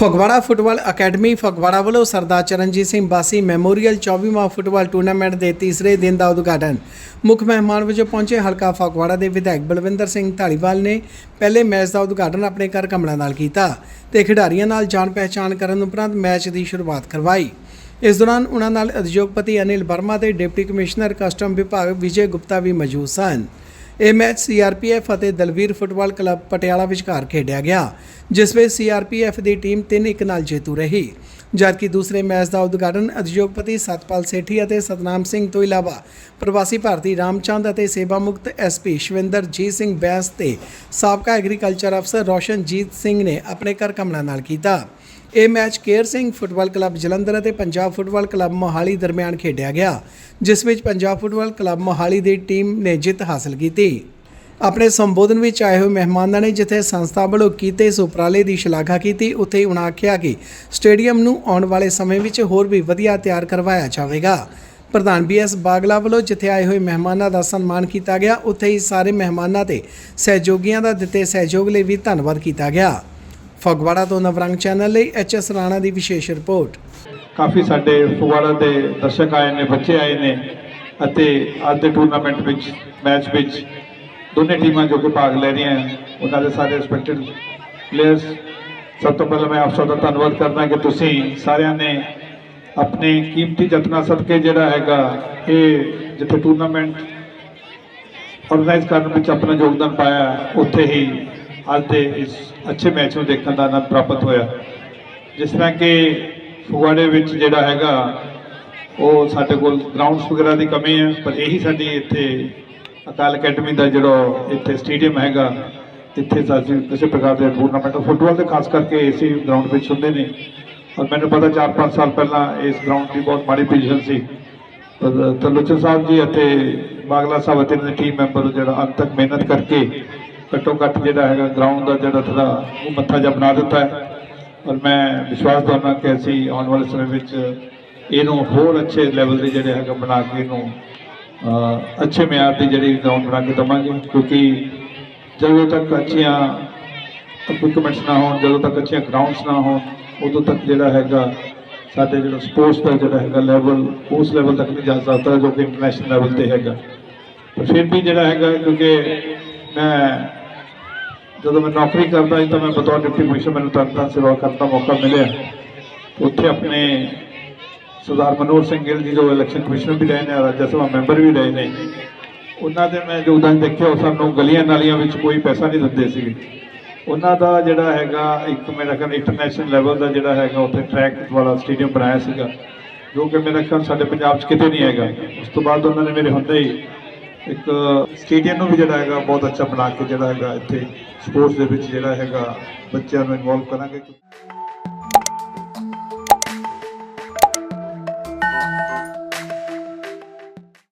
Phagwara football academy Phagwara ਵੱਲੋਂ ਸਰਦਾਰ ਚਰਨਜੀਤ ਸਿੰਘ ਬਾਸੀ memorial 24ਵਾਂ football tournament ਦੇ ਤੀਸਰੇ ਦਿਨ ਦਾ ਉਦਘਾਟਨ। ਮੁੱਖ ਮਹਿਮਾਨ ਵਜੋਂ ਪਹੁੰਚੇ ਹਲਕਾ ਫਗਵਾੜਾ ਦੇ ਵਿਧਾਇਕ ਬਲਵਿੰਦਰ ਸਿੰਘ ਢਾਲੀਵਾਲ ਨੇ ਪਹਿਲੇ ਮੈਚ ਦਾ ਉਦਘਾਟਨ ਆਪਣੇ ਘਰ ਕਮਲਾਂ ਨਾਲ ਕੀਤਾ ਤੇ ਖਿਡਾਰੀਆਂ ਨਾਲ ਜਾਣ ਪਹਿਚਾਣ ਕਰਨ ਉਪਰੰਤ ਮੈਚ ਦੀ ਸ਼ੁਰੂਆਤ ਕਰਵਾਈ। ਇਸ ਦੌਰਾਨ ਉਹਨਾਂ ਨਾਲ ਉਦਯੋਗਪਤੀ ਅਨਿਲ ਵਰਮਾ ਤੇ ਡਿਪਟੀ ਕਮਿਸ਼ਨਰ ਕਸਟਮ ਵਿਭਾਗ ਵਿਜੇ ਗੁਪਤਾ ਵੀ ਮੌਜੂਦ ਸਨ। ਇਹ ਮੈਚ ਸੀਆਰਪੀਐਫ ਅਤੇ ਦਲਵੀਰ ਫੁੱਟਬਾਲ ਕਲੱਬ ਪਟਿਆਲਾ ਵਿਚਕਾਰ ਖੇਡਿਆ ਗਿਆ, ਜਿਸ ਵਿੱਚ ਸੀਆਰਪੀਐਫ ਦੀ ਟੀਮ 3-1 ਨਾਲ ਜੇਤੂ ਰਹੀ। ਜਦਕਿ ਦੂਸਰੇ ਮੈਚ ਦਾ ਉਦਘਾਟਨ ਉਦਯੋਗਪਤੀ ਸਤਪਾਲ ਸੇਠੀ ਅਤੇ ਸਤਨਾਮ ਸਿੰਘ ਤੋਂ ਇਲਾਵਾ ਪ੍ਰਵਾਸੀ ਭਾਰਤੀ ਰਾਮਚੰਦ ਅਤੇ ਸੇਵਾ ਮੁਕਤ ਐਸਪੀ ਸ਼ਵਿੰਦਰ, ਜੀਤ ਸਿੰਘ ਬੈਂਸ ਤੇ ਸਾਬਕਾ ਐਗਰੀਕਲਚਰ ਅਫਸਰ ਰੋਸ਼ਨਜੀਤ ਸਿੰਘ ਨੇ ਆਪਣੇ ਘਰ ਕਮਲਾਂ ਨਾਲ ਕੀਤਾ। ਇਹ match Kehar Singh football club Jalandhar ਅਤੇ ਪੰਜਾਬ ਫੁੱਟਬਾਲ ਕਲੱਬ ਮੋਹਾਲੀ ਦਰਮਿਆਨ ਖੇਡਿਆ ਗਿਆ, ਜਿਸ ਵਿੱਚ ਪੰਜਾਬ ਫੁੱਟਬਾਲ ਕਲੱਬ ਮੋਹਾਲੀ ਦੀ ਟੀਮ ਨੇ ਜਿੱਤ ਹਾਸਲ ਕੀਤੀ। ਆਪਣੇ ਸੰਬੋਧਨ ਵਿੱਚ ਆਏ ਹੋਏ ਮਹਿਮਾਨਾਂ ਨੇ ਜਿੱਥੇ ਸੰਸਥਾ ਵੱਲੋਂ ਕੀਤੇ ਇਸ ਉਪਰਾਲੇ ਦੀ ਸ਼ਲਾਘਾ ਕੀਤੀ, ਉੱਥੇ ਹੀ ਉਨ੍ਹਾਂ ਆਖਿਆ ਕਿ ਸਟੇਡੀਅਮ ਨੂੰ ਆਉਣ ਵਾਲੇ ਸਮੇਂ ਵਿੱਚ ਹੋਰ ਵੀ ਵਧੀਆ ਤਿਆਰ ਕਰਵਾਇਆ ਜਾਵੇਗਾ। ਪ੍ਰਧਾਨ ਬੀਐਸ ਬਾਗਲਾ ਵੱਲੋਂ ਜਿੱਥੇ ਆਏ ਹੋਏ ਮਹਿਮਾਨਾਂ ਦਾ ਸਨਮਾਨ ਕੀਤਾ ਗਿਆ, ਉੱਥੇ ਹੀ ਸਾਰੇ ਮਹਿਮਾਨਾਂ ਤੇ ਸਹਿਯੋਗੀਆਂ ਦਾ ਦਿੱਤੇ ਸਹਿਯੋਗ ਲਈ ਵੀ ਧੰਨਵਾਦ ਕੀਤਾ ਗਿਆ। ਫਗਵਾੜਾ ਤੋਂ ਨਵਰੰਗ ਚੈਨਲ ਲਈ ਐਚਐਸ ਰਾਣਾ ਦੀ ਵਿਸ਼ੇਸ਼ ਰਿਪੋਰਟ। ਕਾਫੀ ਸਾਡੇ ਫਗਵਾੜਾ ਦੇ ਦਰਸ਼ਕ ਆਏ ਨੇ, ਬੱਚੇ ਆਏ ਨੇ ਅਤੇ ਅੱਜ ਦੇ ਟੂਰਨਾਮੈਂਟ ਵਿੱਚ ਮੈਚ ਵਿੱਚ ਦੋਨੇ ਟੀਮਾਂ ਜੋ ਕਿ ਭਾਗ ਲੈ ਰਹੀਆਂ ਉਹਨਾਂ ਦੇ ਸਾਰੇ ਰਿਸਪੈਕਟਡ ਪਲੇਅਰਸ ਸਭ ਤੋਂ ਪਹਿਲਾਂ ਮੈਂ ਆਪ ਸਭ ਦਾ ਧੰਨਵਾਦ ਕਰਦਾ ਕਿ ਤੁਸੀਂ ਸਾਰਿਆਂ ਨੇ ਆਪਣੇ ਕੀਮਤੀ ਯਤਨਾਂ ਸਦਕੇ ਜਿਹੜਾ ਹੈਗਾ, ਇਹ ਜਿੱਥੇ ਟੂਰਨਾਮੈਂਟ ਆਰਗੇਨਾਈਜ਼ ਕਰਨ ਵਿੱਚ ਆਪਣਾ ਯੋਗਦਾਨ ਪਾਇਆ, ਉੱਥੇ ਹੀ ਅੱਜ ਦੇ ਇਸ ਅੱਛੇ ਮੈਚ ਨੂੰ ਦੇਖਣ ਦਾ ਆਨੰਦ ਪ੍ਰਾਪਤ ਹੋਇਆ। ਜਿਸ ਤਰ੍ਹਾਂ ਕਿ ਫਗਵਾੜੇ ਵਿੱਚ ਜਿਹੜਾ ਹੈਗਾ, ਉਹ ਸਾਡੇ ਕੋਲ ਗਰਾਊਂਡਸ ਵਗੈਰਾ ਦੀ ਕਮੀ ਹੈ, ਪਰ ਇਹੀ ਸਾਡੀ ਇੱਥੇ ਅਕਾਲ ਅਕੈਡਮੀ ਦਾ ਜਿਹੜਾ ਇੱਥੇ ਸਟੇਡੀਅਮ ਹੈਗਾ, ਇੱਥੇ ਸਾਡੀ ਕਿਸੇ ਪ੍ਰਕਾਰ ਦੇ ਟੂਰਨਾਮੈਂਟ ਫੁੱਟਬਾਲ ਦੇ ਖਾਸ ਕਰਕੇ ਇਸੇ ਗਰਾਊਂਡ ਵਿੱਚ ਹੁੰਦੇ ਨੇ। ਔਰ ਮੈਨੂੰ ਪਤਾ 4-5 ਸਾਲ ਪਹਿਲਾਂ ਇਸ ਗਰਾਊਂਡ ਦੀ ਬਹੁਤ ਮਾੜੀ ਪੋਜੀਸ਼ਨ ਸੀ। ਪਰ ਤਲੁਚਰ ਸਾਹਿਬ ਜੀ ਅਤੇ ਬਾਗਲਾ ਸਾਹਿਬ ਅਤੇ ਇਹਨਾਂ ਦੇ ਟੀਮ ਮੈਂਬਰ ਜਿਹੜਾ ਅੰਤ ਤੱਕ ਮਿਹਨਤ ਕਰਕੇ ਘੱਟੋ ਘੱਟ ਜਿਹੜਾ ਹੈਗਾ ਗਰਾਊਂਡ ਦਾ ਜਿਹੜਾ ਥੋੜਾ ਉਹ ਮੱਥਾ ਜਿਹਾ ਬਣਾ ਦਿੱਤਾ ਹੈ। ਔਰ ਮੈਂ ਵਿਸ਼ਵਾਸ ਦਵਾਨਾ ਕਿ ਅਸੀਂ ਆਉਣ ਵਾਲੇ ਸਮੇਂ ਵਿੱਚ ਇਹਨੂੰ ਹੋਰ ਅੱਛੇ ਲੈਵਲ ਦੇ ਜਿਹੜੇ ਹੈਗਾ ਬਣਾ ਕੇ ਇਹਨੂੰ ਅੱਛੇ ਮਿਆਰ ਦੀ ਜਿਹੜੀ ਗਰਾਊਂਡ ਬਣਾ ਕੇ ਦਵਾਂਗੇ। ਕਿਉਂਕਿ ਜਦੋਂ ਤੱਕ ਅੱਛੀਆਂ ਇਕਵਿਪਮੈਂਟਸ ਨਾ ਹੋਣ, ਜਦੋਂ ਤੱਕ ਅੱਛੀਆਂ ਗਰਾਊਂਡਸ ਨਾ ਹੋਣ, ਉਦੋਂ ਤੱਕ ਜਿਹੜਾ ਹੈਗਾ ਸਾਡੇ ਜਿਹੜਾ ਸਪੋਰਟਸ ਦਾ ਜਿਹੜਾ ਹੈਗਾ ਲੈਵਲ ਉਸ ਲੈਵਲ ਤੱਕ ਨਹੀਂ ਜਾ ਸਕਦਾ ਜੋ ਕਿ ਇੰਟਰਨੈਸ਼ਨਲ ਲੈਵਲ ਤੇ ਹੈਗਾ। ਪਰ ਫਿਰ ਵੀ ਜਿਹੜਾ ਹੈਗਾ, ਕਿਉਂਕਿ ਮੈਂ ਜਦੋਂ ਮੈਂ ਨੌਕਰੀ ਕਰਦਾ ਸੀ ਤਾਂ ਮੈਂ ਬਤੌਰ ਡਿਪਟੀ ਕਮਿਸ਼ਨਰ, ਮੈਨੂੰ ਤਰਨਤਾਰਨ ਸੇਵਾ ਕਰਨ ਦਾ ਮੌਕਾ ਮਿਲਿਆ। ਉੱਥੇ ਆਪਣੇ ਸਰਦਾਰ ਮਨੋਹਰ ਸਿੰਘ ਗਿੱਲ ਜੀ, ਜੋ ਇਲੈਕਸ਼ਨ ਕਮਿਸ਼ਨਰ ਵੀ ਰਹੇ ਨੇ, ਰਾਜ ਸਭਾ ਮੈਂਬਰ ਵੀ ਰਹੇ ਨੇ, ਉਹਨਾਂ ਦੇ ਮੈਂ ਯੋਗਦਾਨ ਦੇਖਿਆ, ਉਹ ਸਾਨੂੰ ਗਲੀਆਂ ਨਾਲੀਆਂ ਵਿੱਚ ਕੋਈ ਪੈਸਾ ਨਹੀਂ ਦਿੰਦੇ ਸੀਗੇ। ਉਹਨਾਂ ਦਾ ਜਿਹੜਾ ਹੈਗਾ, ਇੱਕ ਮੇਰਾ ਖਿਆਲ ਇੰਟਰਨੈਸ਼ਨਲ ਲੈਵਲ ਦਾ ਜਿਹੜਾ ਹੈਗਾ, ਉੱਥੇ ਟਰੈਕ ਵਾਲਾ ਸਟੇਡੀਅਮ ਬਣਾਇਆ ਸੀਗਾ, ਜੋ ਕਿ ਮੇਰਾ ਖਿਆਲ ਸਾਡੇ ਪੰਜਾਬ 'ਚ ਕਿਤੇ ਨਹੀਂ ਹੈਗਾ। ਉਸ ਤੋਂ ਬਾਅਦ ਉਹਨਾਂ ਨੇ ਮੇਰੇ ਹੁੰਦੇ ਹੀ ਇੱਕ ਸਟੇਡੀਅਮ ਨੂੰ ਵੀ ਜਿਹੜਾ ਹੈਗਾ ਬਹੁਤ ਅੱਛਾ ਬਣਾ ਕੇ ਜਿਹੜਾ ਹੈਗਾ ਇੱਥੇ ਸਪੋਰਟਸ ਦੇ ਵਿੱਚ ਜਿਹੜਾ ਹੈਗਾ ਬੱਚਿਆਂ ਨੂੰ ਇਨਵੋਲਵ ਕਰਾਂਗੇ।